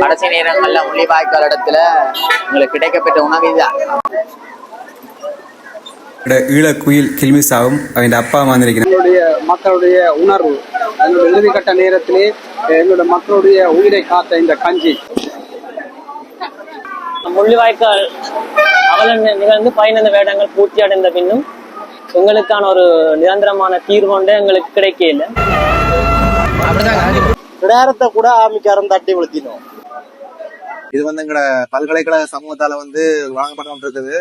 கடைசி நேரங்களில் முள்ளிவாய்க்கால் இடத்துல உங்களுக்கு கிடைக்கப்பெற்ற உணவு இதுதான் ஈழக்குயில் கில்மிசாவும் அவன் அப்பா மாதிரி என்னுடைய மக்களுடைய உணர்வு என்னோட எழுதி கட்ட நேரத்திலே என்னோட மக்களுடைய உயிரை காத்த இந்த கஞ்சி. முள்ளிவாய்க்கால் அவலன் நிகழ்ந்து பதினைந்து வேடங்கள் பூர்த்தி அடைந்த பின்னும் உங்களுக்கான ஒரு நிரந்தரமான தீர்வு கொண்டே எங்களுக்கு கிடைக்கல அப்படிதான் நேரத்தை கூட ஆமிக்காரன் தட்டி விழுத்தினோம். இது வந்து எங்கட பல்கலைக்கழக சமூகத்தால வந்து வழங்கப்பட்டு இருக்குது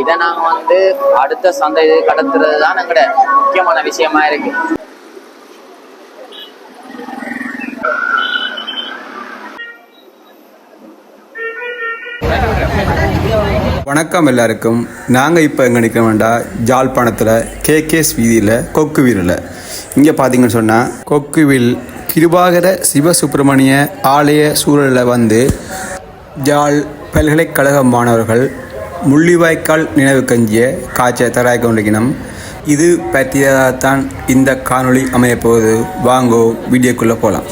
இதை நாங்க வந்து அடுத்த சந்தை கடத்துறது தான் எங்கட முக்கியமான விஷயமா இருக்கு. வணக்கம் எல்லாருக்கும். நாங்கள் இப்போ எங்கே நிற்கிறோம்டா ஜாழ்ப்பாணத்தில் கேகேஸ் வீதியில் கொக்குவீரில் இங்கே பார்த்தீங்கன்னு சொன்னால் கொக்குவில் கிருபாகர சிவசுப்பிரமணிய ஆலய சூழலில் வந்து ஜாழ் பல்கலைக்கழக மாணவர்கள் முள்ளிவாய்க்கால் நினைவு கஞ்சிய காய்ச்ச தராய் கொண்டிருக்கணும் இது பற்றியதாகத்தான் இந்த காணொளி அமையப்போகுது. வாங்கோ வீடியோக்குள்ளே போகலாம்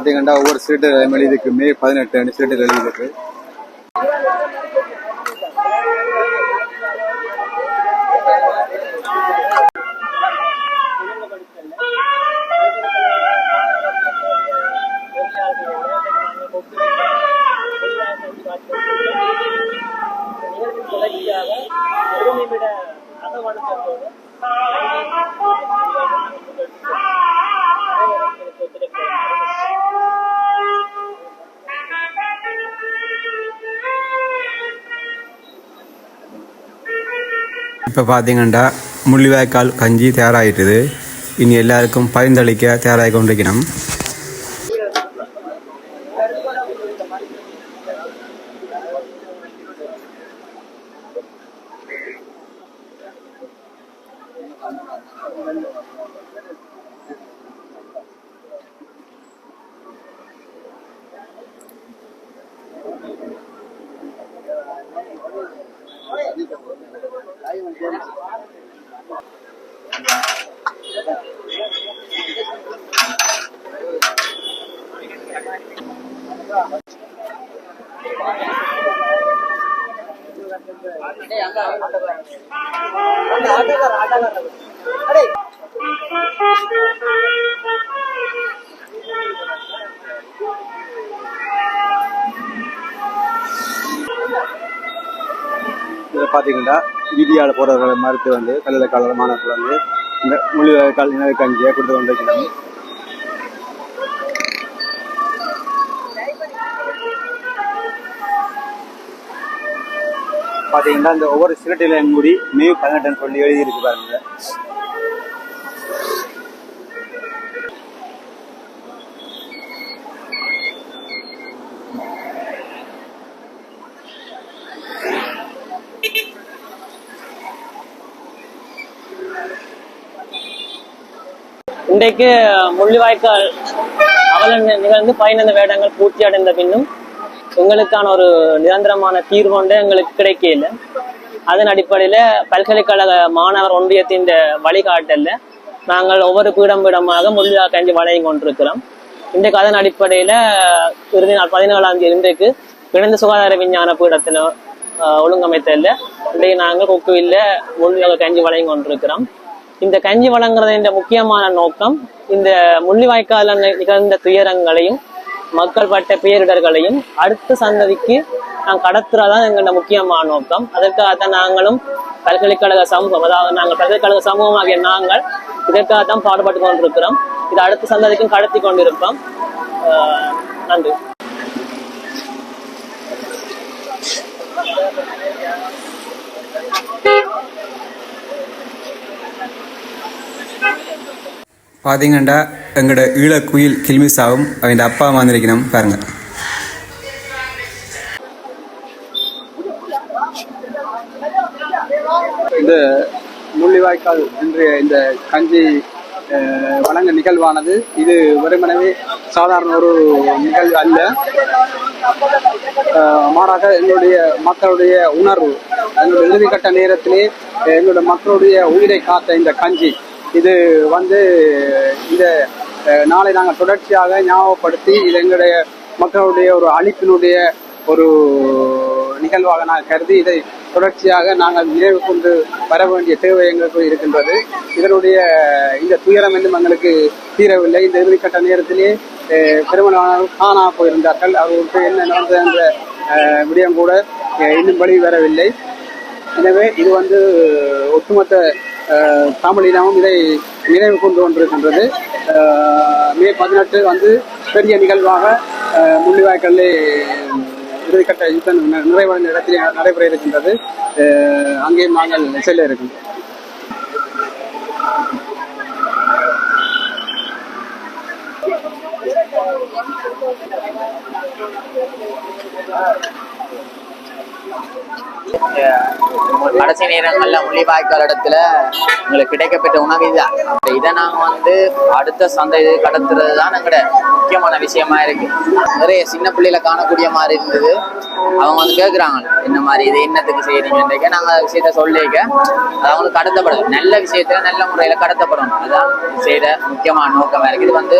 பார்த்தீங்கன்னா ஒவ்வொரு சீட்டு எழுதிருக்கு மே பதினெட்டு அஞ்சு சீட்டு எழுதிருக்கு இப்போ பார்த்தீங்கன்னா முள்ளிவாய்க்கால் கஞ்சி தயாராகிட்டுது இனி எல்லாருக்கும் பயந்தளிக்க தயாராகி கொண்டிருக்கணும் இதில் பார்த்தீங்கன்னா வீதியால் போகிறவர்களை மறுத்து வந்து கல்லில் கால மாணவர்கள் வந்து இந்த கல் நினைவு கஞ்சியை கொடுத்து கொண்டிருக்கணும் பார்த்தீங்கன்னா இந்த ஒவ்வொரு சிரட்டிலையும் மூடி மே பதினெட்டுன்னு சொல்லி எழுதியிருக்கு பாருங்க. இன்றைக்கு முள்ளிவாய்க்கால் அவலன் நிகழ்ந்து பதினைந்து வேடங்கள் பூர்த்தி அடைந்த பின்னும் எங்களுக்கான ஒரு நிரந்தரமான தீர்வு ஒன்று எங்களுக்கு கிடைக்கல அதன் அடிப்படையில் பல்கலைக்கழக மாணவர் ஒன்றியத்தின் வழிகாட்டல நாங்கள் ஒவ்வொரு பீடம் பீடமாக முள்ளிவா கஞ்சி கொண்டிருக்கிறோம். இன்றைக்கு அதன் அடிப்படையில் இறுதி நாள் பதினேழாம் தேதி இன்றைக்கு இணைந்த சுகாதார விஞ்ஞான பீடத்தில் ஒழுங்கமைத்தல இன்றைக்கு நாங்கள் கொக்குவில்ல முள்ளிவாக கஞ்சி வழங்கி கொண்டிருக்கிறோம். இந்த கஞ்சி வழங்குறதின் முக்கியமான நோக்கம் இந்த முள்ளிவாய்க்கால நிகழ்ந்த துயரங்களையும் மக்கள் பட்ட பேரிடர்களையும் அடுத்த சந்ததிக்கு நாங்கள் கடத்துறதான் எங்களோட முக்கியமான நோக்கம். அதற்காகத்தான் நாங்களும் பல்கலைக்கழக சமூகம் அதாவது நாங்கள் பல்கலைக்கழக சமூகமாகிய நாங்கள் இதற்காகத்தான் பாடுபட்டு கொண்டிருக்கிறோம். இது அடுத்த சந்ததிக்கும் கடத்தி கொண்டிருப்போம். ஆஹ் நன்றி. பார்த்தீங்கண்டா எங்களோட ஈழக்குயில் கில்மிசாவும் அவன் அப்பா வந்திருக்கணும் பாருங்க. இந்த முள்ளிவாய்க்கால் என்ற இந்த கஞ்சி அஹ், வழங்க நிகழ்வானது. இது வெறுமனவே சாதாரண ஒரு நிகழ்வு அல்ல. மாறாக எங்களுடைய மக்களுடைய உணர்வு எங்களுடைய இறுதிக்கட்ட நேரத்திலே எங்களுடைய மக்களுடைய உயிரை காத்த இந்த கஞ்சி இது வந்து இந்த நாளை நாங்கள் தொடர்ச்சியாக ஞாபகப்படுத்தி இது எங்களுடைய மக்களுடைய ஒரு அழிப்பினுடைய ஒரு நிகழ்வாக நான் கருதி இதை தொடர்ச்சியாக நாங்கள் நினைவு கொண்டு வர வேண்டிய தேவை எங்களுக்கு இருக்கின்றது. இதனுடைய இந்த துயரம் இன்னும் எங்களுக்கு தீரவில்லை. இந்த இறுதிக்கட்ட நேரத்திலே அஹ், காணா போயிருந்தார்கள். அவர்களுக்கு என்ன நடந்தது என்ற விடயம் கூட இன்னும் வழி வரவில்லை எனவே இது வந்து ஒட்டுமொத்த தமிழினமும் இதை நினைவு கொண்டு கொண்டிருக்கின்றது. மே பதினெட்டு வந்து பெரிய நிகழ்வாக முள்ளிவாய்க்கல்லே இறுதிக்கட்ட யுத்தம் நிறைவடைந்த இடத்தில் நடைபெற இருக்கின்றது. அங்கே நாங்கள் செல்ல இருக்கின்றோம். கடைசி நேரங்கள்ல முள்ளிவாய்க்கால் இடத்துல எங்களுக்கு கிடைக்கப்பட்ட உணவு இதுதான். இதை நாங்கள் வந்து அடுத்த சந்தை கடத்துறது தான் எங்களோட முக்கியமான விஷயமா இருக்கு. நிறைய சின்ன பிள்ளையில காணக்கூடிய மாதிரி இருந்தது. அவங்க வந்து கேட்குறாங்க இந்த மாதிரி இது என்னத்துக்கு செய்யறீங்கன்றக்க நாங்கள் விஷயத்த சொல்லிக்க அது அவங்களுக்கு கடத்தப்படும் நல்ல விஷயத்தில் நல்ல முறையில் கடத்தப்படணும். அதுதான் செய்த முக்கியமான நோக்கம் இருக்குது இது வந்து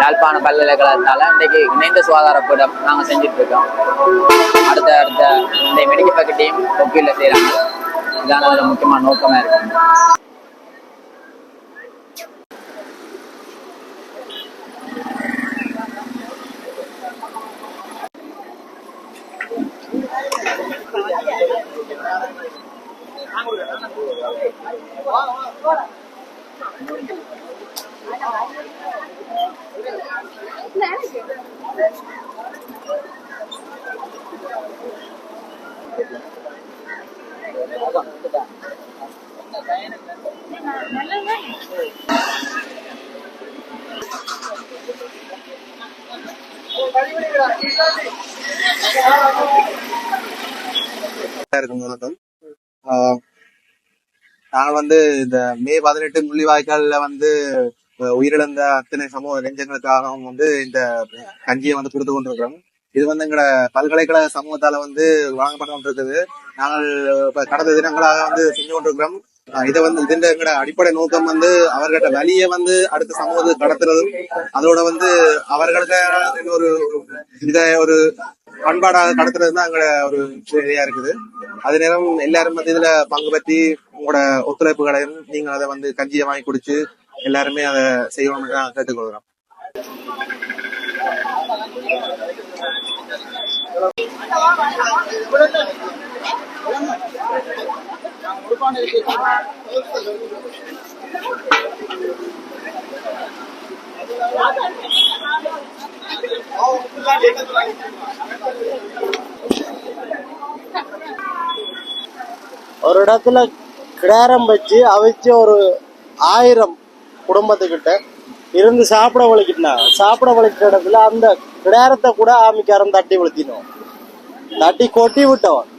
யாழ்ப்பாண பல்கலைக்கழகத்தால் இன்றைக்கு இணைந்த சுகாதாரப்பீடம் நாங்கள் செஞ்சுட்டு இருக்கோம் அடுத்த அடுத்த இந்த மெடிக்கல் பேக்கெட்டையும் ஒப்பீல செய்கிறாங்க இதான அதில் முக்கியமான நோக்கமாக இருக்குது இருக்கும் வணக்கம் ஆஹ் வந்து இந்த மே பதினெட்டு முள்ளிவாய்க்கால்ல வந்து உயிரிழந்த அத்தனை சமூக நெஞ்சங்களுக்காகவும் வந்து இந்த கஞ்சியை வந்து கொடுத்து கொண்டிருக்கிறோம். இது வந்து எங்களோட பல்கலைக்கழக சமூகத்தால வந்து வழங்கப்பட்டு கொண்டிருக்குது. நாங்கள் இப்ப கடந்த தினங்களாக வந்து செஞ்சு கொண்டிருக்கிறோம். இதை வந்து இதுன்ற எங்களோட அடிப்படை நோக்கம் வந்து அவர்கிட்ட வழியை வந்து அடுத்த சமூகத்துக்கு கடத்துறதும் அதோட வந்து அவர்களுக்கு ஒரு இத ஒரு பண்பாடாக கடத்துறது தான் எங்களோட ஒரு இதையா இருக்குது. அதே நேரம் எல்லாரும் வந்து இதுல பங்கு பற்றி உங்களோட ஒத்துழைப்புகளையும் நீங்க அதை வந்து கஞ்சியை வாங்கி குடிச்சு எல்லாருமே அதை செய்யணும்னு நான் கேட்டுக்கொள்கிறோம் ஒரு இடத்துல கிடாரம் வச்சு அவிச்சு ஒரு ஆயிரம் குடும்பத்துக்கிட்ட இருந்து சாப்பிட வலிக்கிட்டா சாப்பிட வலிக்கிற இடத்துல அந்த கிடாரத்தை கூட ஆமிக்காரன் தட்டி வளர்த்தினோம் தட்டி கொட்டி விட்டவன்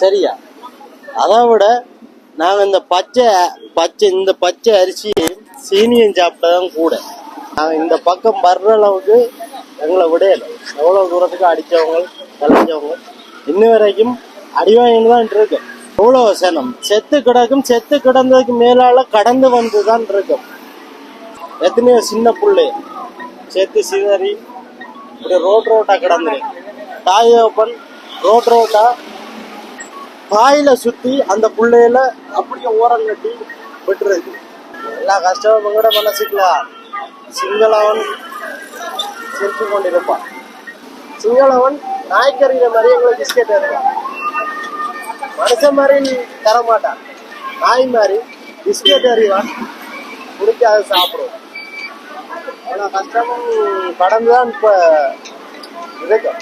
சரியா? அதை விட நாங்கள் இந்த பச்சை பச்சை இந்த பச்சை அரிசியும் சீனியும் சாப்பிட்டதான் கூட நாங்கள் இந்த பக்கம் வர்ற அளவுக்கு எங்களை விடையலை எவ்வளோ தூரத்துக்கு அடித்தவங்க கலைஞ்சவங்க. இன்ன வரைக்கும் அடிவாயின்னு தான் இருக்கு. எவ்வளோ சேனம் செத்து கிடக்கும் செத்து கிடந்ததுக்கு மேலால கடந்து வந்து தான் இருக்கும் எத்தனையோ சின்ன புள்ளை. செத்து சிதறி இப்படி ரோட் ரோட்டா கிடந்துரு தாயப்பன் ரோட் ரோட்டா தாயில சுத்தி அந்த புள்ளையில அப்படியே ஓரம் கட்டி விட்டுருக்கு எல்லா கஷ்டமும் கூட மனசுக்கலாம் சிங்களவன் சிரித்து கொண்டிருப்பான். சிங்களவன் நாய்க்கறிகிற மாதிரி எங்களுக்கு பிஸ்கெட் இருக்கான் மனுஷன் மாதிரி தர மாட்டான் நாய் மாதிரி பிஸ்கெட் அறிவான் பிடிக்காத சாப்பிடுவோம். ஆனா கஷ்டமும் கடந்துதான் இப்ப இருக்கு.